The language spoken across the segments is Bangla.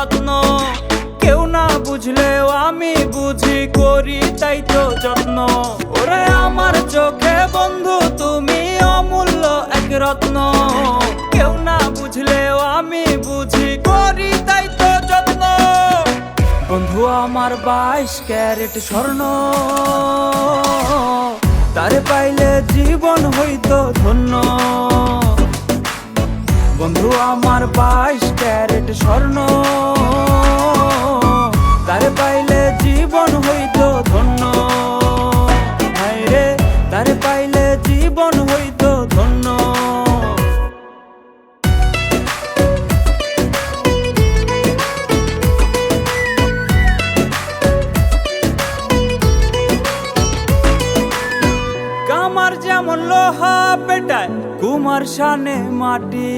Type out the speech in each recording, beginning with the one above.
যত্ন কেউ না বুঝলেও আমি বুঝি করি তাই তো যত্ন। ওরে আমার চোখে বন্ধু, তুমি অমূল্য এক রত্ন। কেউ না বুঝলেও আমি বুঝি করি তাই তো যত্ন। বন্ধু, আমার বাইশ ক্যারেট স্বর্ণ। তারে পাইলে জীবন হইতো ধন্য। বন্ধু আমার বাইশ ক্যারেট স্বর্ণ। তার পাইলে জীবন হইতো কুমার শানে মাটি।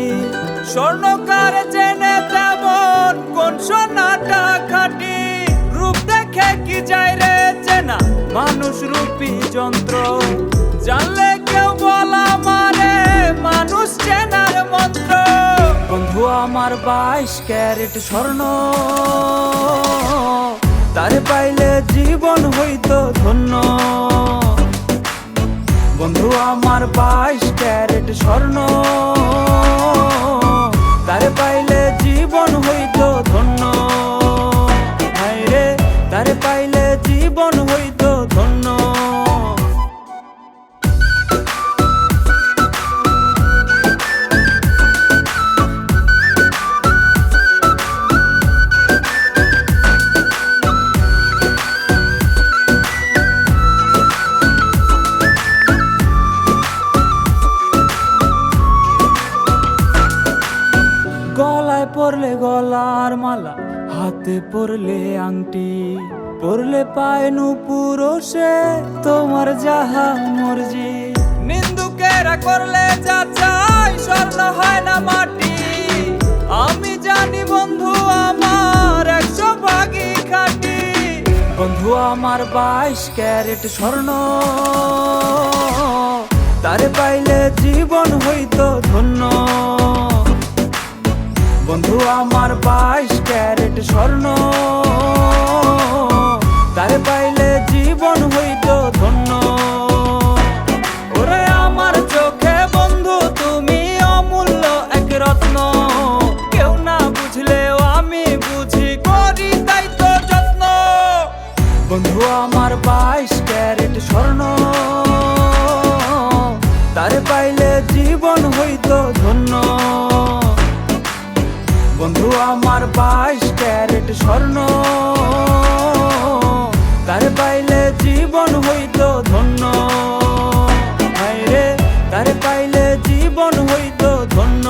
স্বর্ণকার জেনে তেমন কোন সোনাটা খাটি। রূপ দেখে কি যায় রে চেনা মানুষ রূপী যন্ত্র। জানলে কেউ বলা মারে মানুষ চেনার মন্ত্র। বন্ধু, আমার বাইশ ক্যারেট স্বর্ণ। তারে পাইলে জীবন আমার বাইশ ক্যারেট স্বর্ণ। তার পাইলে জীবন হইতো ধন্য। পরলে গলার মালা, হাতে পরলে আংটি, পরলে পায় পুরুষে তোমার যাহা মর্জি। নিন্দুকেরা করলে যা চাই, স্বর্ণ হয় না মাটি। আমি জানি বন্ধু, আমার একশো ভাগই খাটি। বন্ধু, আমার বাইশ ক্যারেট স্বর্ণ। তারে পাইলে জীবন হইতো ধন্য। বন্ধু, আমার বাইশ ক্যারেট স্বর্ণ। তারে পাইলে জীবন হইত ধন্য। ওরে আমার চোখে বন্ধু, তুমি অমূল্য এক রত্ন। কেউ না বুঝলেও আমি বুঝি করি তাই তো যত্ন। বন্ধু, আমার বাইশ ক্যারেট স্বর্ণ। তারে পাইলে জীবন হইত ধন্য। বন্ধু, আমার বাইশ ক্যারেট স্বর্ণ। তার পাইলে জীবন হইত ধন্য। রে, তারে পাইলে জীবন হইত ধন্য।